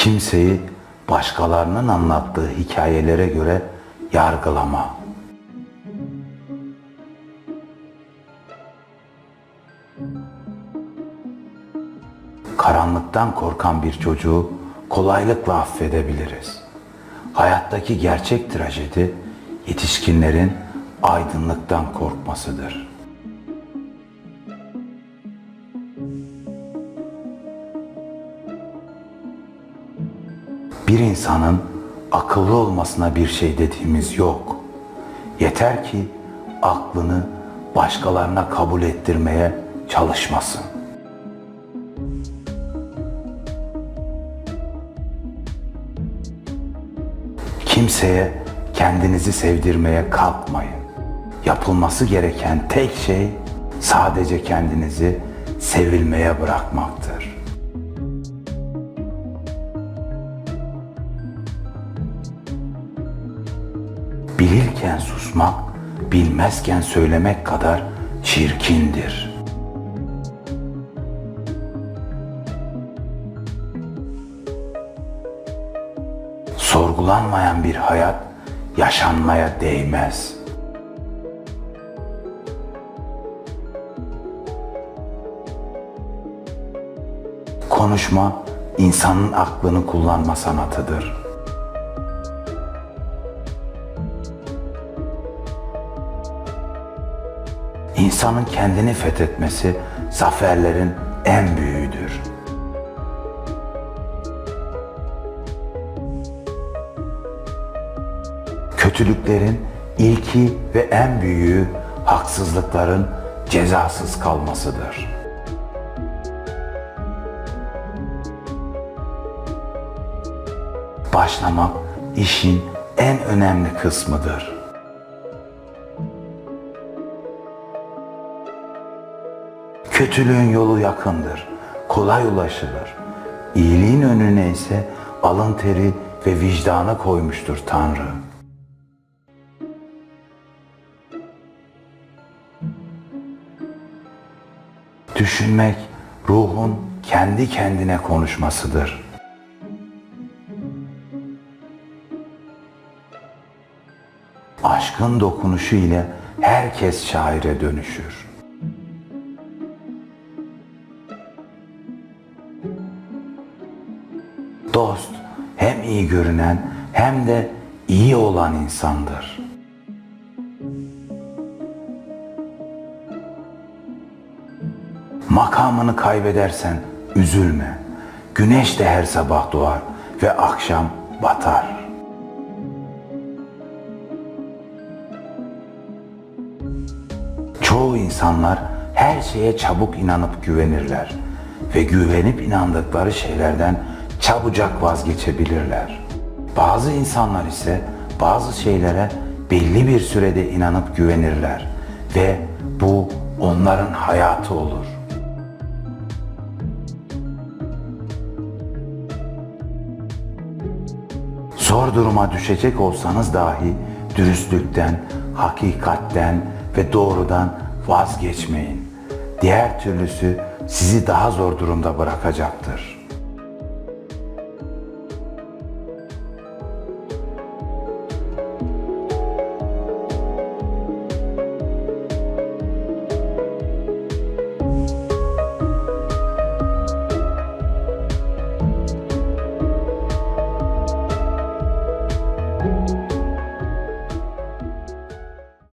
Kimseyi başkalarının anlattığı hikayelere göre yargılama. Karanlıktan korkan bir çocuğu kolaylıkla affedebiliriz. Hayattaki gerçek trajedi yetişkinlerin aydınlıktan korkmasıdır. Bir insanın akıllı olmasına bir şey dediğimiz yok. Yeter ki aklını başkalarına kabul ettirmeye çalışmasın. Kimseye kendinizi sevdirmeye kalkmayın. Yapılması gereken tek şey sadece kendinizi sevilmeye bırakmaktır. Bilirken susmak, bilmezken söylemek kadar çirkindir. Sorgulanmayan bir hayat yaşanmaya değmez. Konuşma insanın aklını kullanma sanatıdır. İnsanın kendini fethetmesi zaferlerin en büyüğüdür. Kötülüklerin ilki ve en büyüğü haksızlıkların cezasız kalmasıdır. Başlamak işin en önemli kısmıdır. Kötülüğün yolu yakındır, kolay ulaşılır. İyiliğin önüne ise alın teri ve vicdanı koymuştur Tanrı. Düşünmek ruhun kendi kendine konuşmasıdır. Aşkın dokunuşu ile herkes şaire dönüşür. Dost hem iyi görünen hem de iyi olan insandır. Makamını kaybedersen üzülme. Güneş de her sabah doğar ve akşam batar. Çoğu insanlar her şeye çabuk inanıp güvenirler ve güvenip inandıkları şeylerden çabucak vazgeçebilirler. Bazı insanlar ise bazı şeylere belli bir sürede inanıp güvenirler ve bu onların hayatı olur. Zor duruma düşecek olsanız dahi dürüstlükten, hakikatten ve doğrudan vazgeçmeyin. Diğer türlüsü sizi daha zor durumda bırakacaktır.